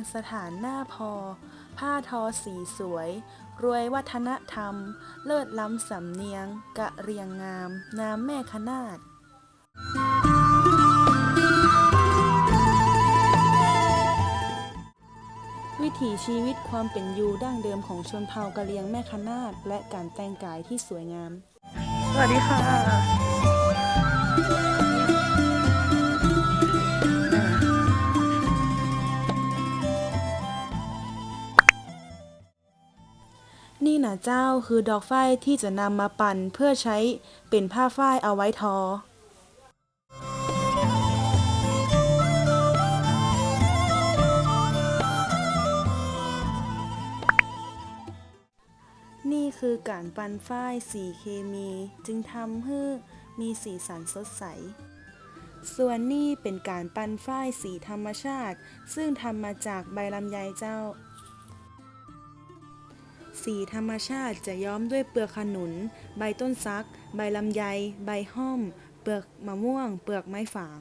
ณสถานหน้าพอ ผ้าทอสีสวย รวยวัฒนธรรม เลิศล้ำสำเนียง กะเรียงงามนามแม่ขนาดวิถีชีวิตความเป็นอยู่ดั้งเดิมของชนเผ่ากะเหรียงแม่คนาดและการแต่งกายที่สวยงาม สวัสดีค่ะ นี่นะเจ้าคือดอกฝ้ายที่จะนำมาปั่นเพื่อใช้เป็นผ้าฝ้ายเอาไว้ทอนี่คือการปั่นฝ้ายสีเคมีจึงทำให้มีสีสันสดใส ส่วนนี่เป็นการปั่นฝ้ายสีธรรมชาติ ซึ่งทำมาจากใบลำไยเจ้า สีธรรมชาติจะย้อมด้วยเปลือกขนุน ใบต้นซัก ใบลำไย ใบห้อม เปลือกมะม่วง เปลือกไม้ฝาง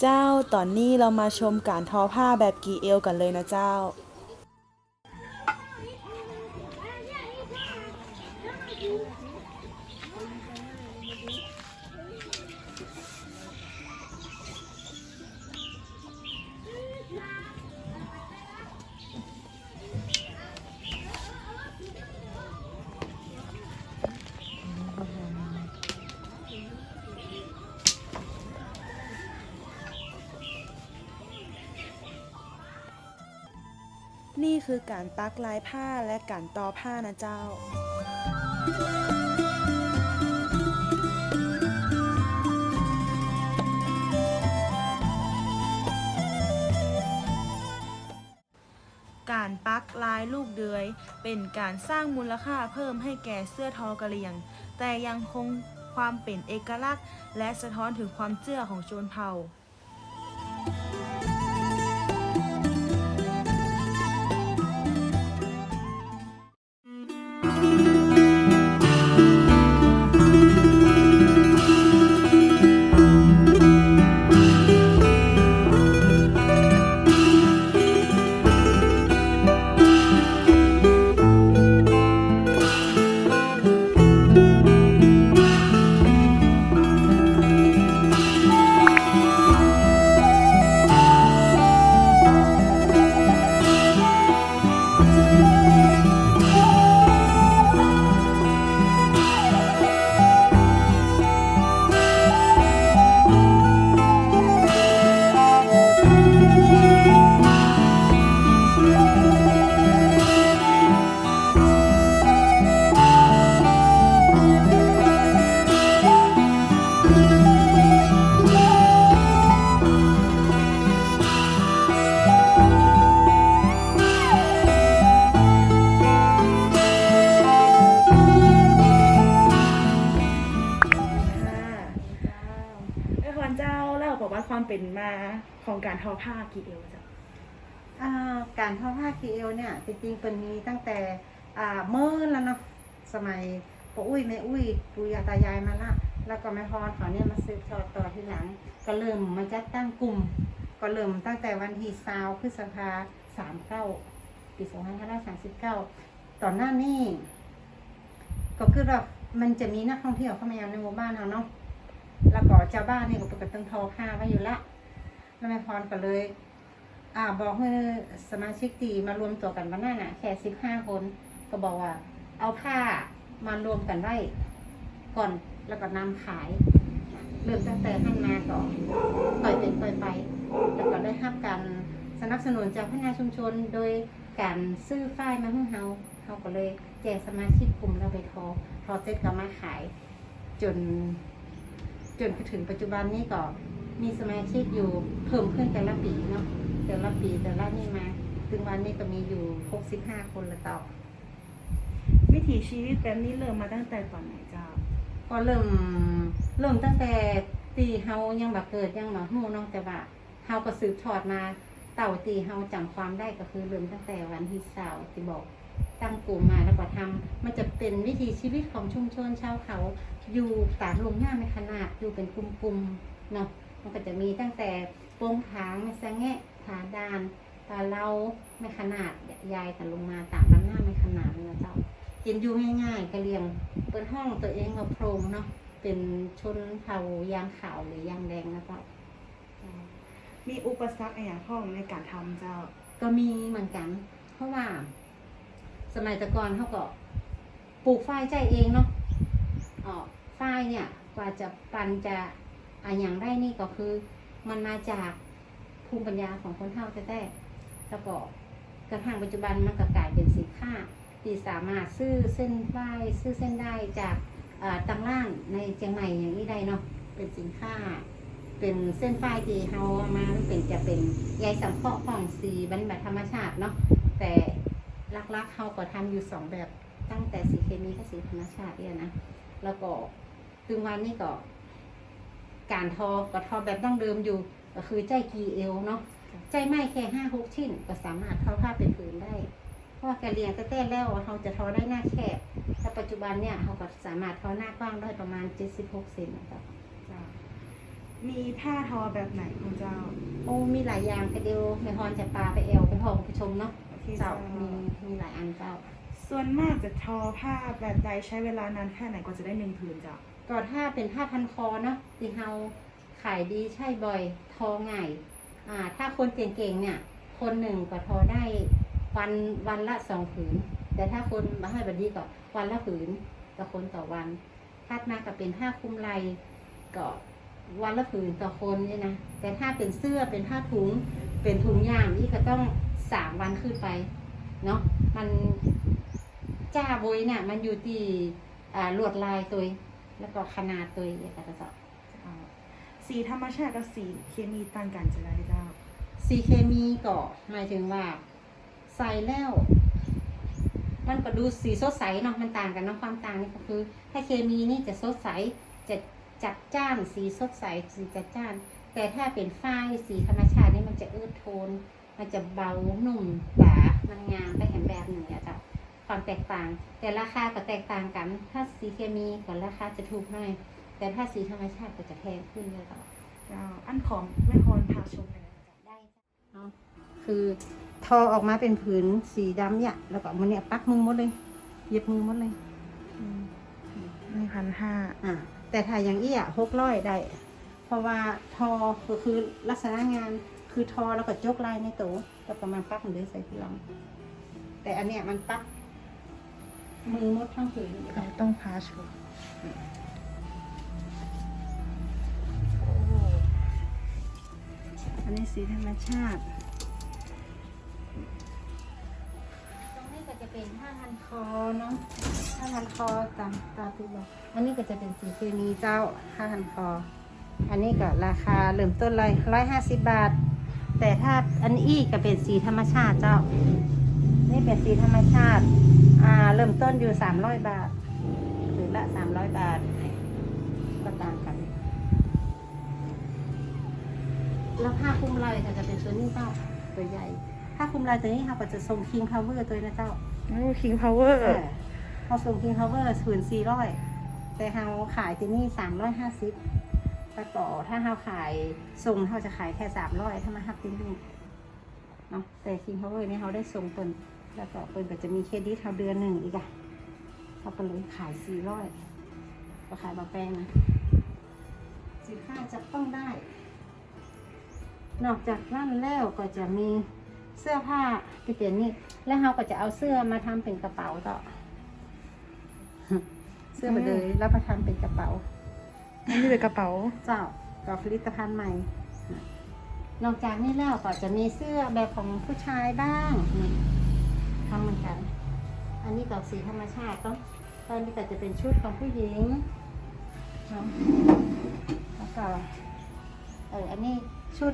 เจ้า ตอนนี้เรามาชมการทอผ้าแบบกีเอวกันเลยนะเจ้า นี่คือการปักลายผ้าและการตอผ้านะเจ้า การปักลายลูกเดือย เป็นการสร้างมูลค่าเพิ่มให้แก่เสื้อทอกะเหรี่ยง แต่ยังคงความเป็นเอกลักษณ์ และสะท้อนถึงความเชื่อของชนเผ่า ของการทอผ้ากี่เอวจ้าอ่าการทอผ้าคีเอลเนี่ยจริงๆเป็นมีตั้งแต่อ่าเมื่อแล้วเนาะสมัยปู่อุ้ยแม่อุ้ยปู่ย่าตายายมาละแล้วก็แม่พรเขาเนี่ยมาสืบทอดต่อที่หลัง ก็เริ่มมาจัดตั้งกลุ่ม ก็เริ่มตั้งแต่วันที่ซาวพฤษภาสามเก้าปีสองพันห้าร้อยสามสิบเก้าตอนหน้านี้ก็คือแบบมันจะมีนักท่องเที่ยวเข้ามาในหมู่บ้านเราเนาะแล้วก็เจ้าบ้านเนี่ยก็ปกติต้องทอผ้าไว้อยู่ละ แล้วแม่พรก็เลย อ่าบอกให้สมาชิกตีมารวมตัวกันวันนั้นน่ะแค่สิบห้าคน ก็บอกว่า เอาผ้ามารวมกันไว้ก่อนแล้วก็นำขาย เริ่มตั้งแต่ท่านมาก่อต่อยเป็นปล่อยไป แล้วก็ได้รับการสนับสนุนจากพัฒนาชุมชนโดยการซื้อฝ้ายมาให้เฮาเฮาก็เลยแจกสมาชิกกลุ่มเราไปทอทอเสร็จก็มาขาย จน จนถึงปัจจุบันนี้ก็ มีสมาชิกอยู่เพิ่มขึ้นแต่ละปีเนาะแต่ละปีแต่ละนี่มาถึงวันนี้ก็มีอยู่65คนละต่อวิถีชีวิตแบบนี้เริ่มมาตั้งแต่ตอนไหนเจ้า ก็เริ่มเริ่มตั้งแต่ตีเฮายังแบบเกิดยังแบบฮู้เนาะแต่ว่าเฮาก็สืบทอดมาเต่าตีเฮาจำความได้ก็คือเริ่มตั้งแต่วันที่สาวที่บอกตั้งกลุ่มมาแล้วก็ทำมันจะเป็นวิถีชีวิตของชุมชนชาวเขา อยู่ตามลงหน้าไม่ขนาดอยู่เป็นกลุ่มๆเนาะ มันก็จะมีตั้งแต่โปงผางสะแงะผาดานตาเล่าไม่ขนาดยายกันลงมาตามลำหน้าไม่ขนาดเลยนะเจ้ากินอยู่ง่ายๆก็เรียงเปิดห้องตัวเองมาโพรงเนาะเป็นชนเผ่ายางขาวหรือยางแดงนะเจ้ามีอุปสรรคอะไรอย่างพ่องในการทำเจ้า ก็มีเหมือนกัน เพราะว่า สมัยแตะกอนเขาก็ปลูกฝ้ายใจเองเนาะอ๋อฝ้ายเนี่ยกว่าจะปันจะ อะอย่างได้นี่ก็คือ มันมาจากภูมิปัญญาของคนเฒ่าแท้ๆแล้วก็กระทั่งปัจจุบันมันก็กลายเป็นสินค้าที่สามารถซื้อเส้นฝ้ซื้อเส้นได้จากอ่างล่างในเชียงใหม่อย่างนี้ได้เนาะเป็นสินค้า เป็นเส้นฝ้ายที่เฮาเอามาเป็นจะเป็นใยสังเคราะห์ของสีบรรบัธรรมชาติเนาะแต่ลักๆเฮาก็ทำอยู่สองแบบตั้งแต่สีเคมีกับสีธรรมชาติเนี่ยนะแล้วก็ถึงวันนี้ก็ การทอก็ทอแบบดั้งเดิมอยู่ ก็คือใจกีเอวเนาะใจไม้แค่ห้าหกชิ้น ก็สามารถทอผ้าเป็นผืนได้ เพราะว่าการเรียนก็แต่แล้วเราจะทอได้หน้าแคบแต่ปัจจุบันเนี่ยเราก็สามารถทอหน้ากว้างได้ประมาณ76เซนนะครับเจ้ามีผ้าทอแบบไหนของเจ้า โอ้มีหลายอย่างแต่เดียวในฮอนจะปลาไปแอลไปทองไปชมเนาะที่เจ้าเจ้ามีมีหลายอันเจ้า ส่วนมากจะทอผ้าแบบใดใช้เวลานานแค่ไหนกว่าจะได้หนึ่งผืนเจ้า ก็ถ้าเป็นผ้าพันคอเนาะที่เฮาขายดีใช่บ่อยทอง่ายอ่า ถ้าคนเก่งๆเนี่ย คนหนึ่งก็ทอได้วันวันละสองผืน แต่ถ้าคนมาให้บัดดีก็วันละผืนต่อคนต่อวันถัดมาก็เป็นผ้าคลุมไหล่ก็วันละผืนต่อคนเนี่ยนะแต่ถ้าเป็นเสื้อเป็นผ้าถุงเป็นถุงยางนี่ก็ต้องสามวันขึ้นไปเนาะมันจ้าโบยเนี่ยมันอยู่ที่อ่าลวดลายตัวเอง แล้วก็ขนาดตัวเองอย่างกระสอบเจ้าสีธรรมชาติกับสีเคมีต่างกันจะได้เจ้าสีเคมีก็หมายถึงว่า ใส่แล้ว มันก็ดูสีสดใสเนาะมันต่างกันเนาะความต่างนี่ก็คือ ถ้าเคมีนี่จะสดใสจะจัดจ้านสีสดใสสีจัดจ้าน แต่ถ้าเป็นฝ้ายสีธรรมชาตินี่มันจะอืดโทน มันจะเบาหนุ่มหนามันงามไปเห็นแบบหนึ่งอะจ้ะ ความแตกต่าง แต่ราคาก็แตกต่างกัน ถ้าสีเคมีก็ราคาจะถูกหน่อย แต่ถ้าสีธรรมชาติก็จะแพงขึ้นเลยค่ะเจ้าอันของแม่ฮอนพาชมเลยนะเจ้าได้เนาะคือทอออกมาเป็นผืนสีดำเนี่ยแล้วก็มันเนี่ยปักมือหมดเลย เย็บมือหมดเลยหนึ่งพันห้าอ่าแต่ถ้าอย่างอี้อะหกร้อยได้ เพราะว่าทอก็คือลักษณะงานคือทอแล้วก็จกลายในโตะแล้วก็มาปักมันเลยใส่ทีหลังแต่อันเนี้ยมันปัก มือหมดทั้งผืนเลยเราต้องพาชมอันนี้สีธรรมชาติ ตรงนี้ก็จะเป็นผ้าพันคอเนาะผ้าพันคอตามตามที่บอกอันนี้ก็จะเป็นสีเคมีเจ้าผ้าพันคอ อันนี้ก็ราคาเริ่มต้นเลยร้อยห้าสิบบาท แต่ถ้าอันนี้ก็เป็นสีธรรมชาติเจ้า นี่เป็นสีธรรมชาติ อ่า เริ่มต้นอยู่สามร้อยบาทถือละสามร้อยบาท ก็ต่างกัน แล้วผ้าคลุมไหล่ก็จะเป็นตัวนี้เจ้าตัวใหญ่ ผ้าคลุมไหล่ตัวนี้ค่ะก็จะทรงคิงพาวเวอร์ตัวนี้นะเจ้าโอ้ King Power เออเขาส่งคิงพาวเวอร์ศูนย์สี่ร้อยแต่เราขายที่นี่สามร้อยห้าสิบแต่ต่อถ้าเราขายส่งเราจะขายแค่สามร้อยถ้ามาฮับที่นี่เนาะแต่คิงพาวเวอร์นี่เขาได้ส่งเปิน แล้วก็เปินก็จะมีเครดิตเขาเดือนหนึ่งอีกอะเขาก็เลยขายสี่ร้อยก็ขายบาแปลงนะสินค้าจะต้องได้ นอกจากนั่นแล้วก็จะมีเสื้อผ้าที่เป็นนี่ แล้วเราก็จะเอาเสื้อมาทำเป็นกระเป๋าต่อ เสื้อมาเลยแล้วมาทำเป็นกระเป๋าอันนี้เป็นกระเป๋า เจ้ากับผลิตภัณฑ์ใหม่ นอกจากนี้แล้วก็จะมีเสื้อแบบของผู้ชายบ้างนี่ ทำเหมือนกัน อันนี้กับสีธรรมชาติต้องตอนนี้ก็จะเป็นชุดของผู้หญิงนะแล้วก็เอออันนี้ชุด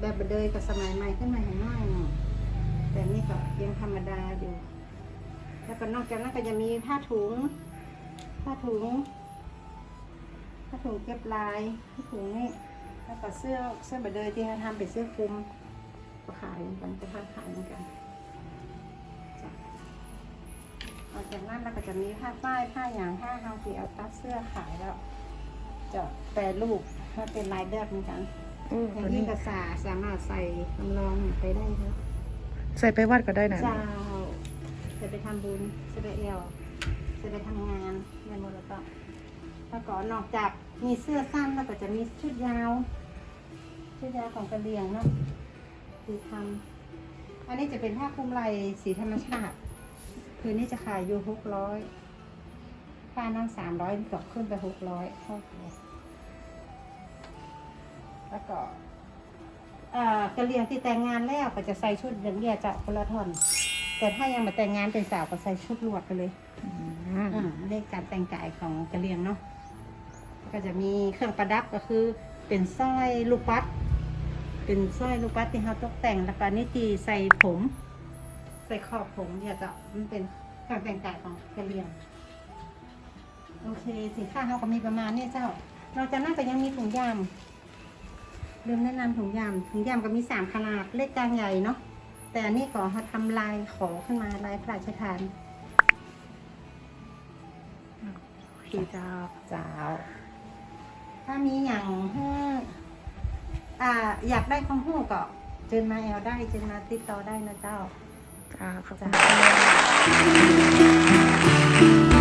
แบบเดยกับสมัยใหม่ขึ้นมาเห็นน้อยหน่อยแต่นี่ก็ยังธรรมดาอยู่ แล้วก็นอกจากนั้นก็จะมีผ้าถุง ผ้าถุง ผ้าถุงเก็บลายผ้าถุงนี่แล้วก็เสื้อเสื้อแบบเดยที่เขาทำเป็นเสื้อคลุมก็ขายเหมือนกันจะทำขายเหมือนกัน ออกจากนั้นเราก็จะมีผ้าฝ้ายผ้าอย่างผ้าเฮาที่เอาตัดเสื้อขายแล้ว จะแปรรูปมาเป็นลายแบบเหมือนกันโอ้อตัย่าวงนี้นี้ก็สาสามารถใส่ลำลองไปได้ครับใส่ไปวัดก็ได้นะเจ้าจะไปทำบุญจะไปเอวจะไปทำงานในมรดกแล้วก็นอกจากมีเสื้อสั้นแล้วก็จะมีชุดยาว ชุดยาวของกระเหรี่ยงเนาะสีทำอันนี้จะเป็นผ้าคลุมไหล่สีธรรมชาติ คืนนี้จะขายอยู่หกร้อยค่านั่งสามร้อยตกขึ้นไปหกร้อยโอเคแล้วก็อ่ากระเหรี่ยงที่แต่งงานแล้วก็จะใส่ชุดเหลืองเดียจะคนละท่อน แต่ถ้ายังมาแต่งงานเป็นสาวก็ใส่ชุดลวดไปเลยอืมอ่าเลขการแต่งกายของกะเหรี่ยงเนาะก็จะมีเครื่องประดับก็คือ เป็นสร้อยลูกปัด เป็นสร้อยลูกปัดที่เขาตกแต่งแล้วก็นี่ตีใส่ผม ใส่ขอบผมเนี่ยจะมันเป็นเครื่องแต่งกายของกะเหรี่ยง โอเคสินค้าเขาก็มีประมาณเนี้เจ้า นอกจากนั้นก็ยังมีถุงยามลืมแนะนำถุงยามถุงยามก็มีสามขนาดเล็กกลางใหญ่เนาะแต่อันนี้ก็เขาทำลายขอขึ้นมาลายพระราชทานพี่เจ้าเจ้า ถ้ามีอย่างให้อ่าอยากได้ข้อมูลก็เจิญมาแอลได้เจิญมาติดต่อได้นะเจ้า จ้าขอบคุจ้าณ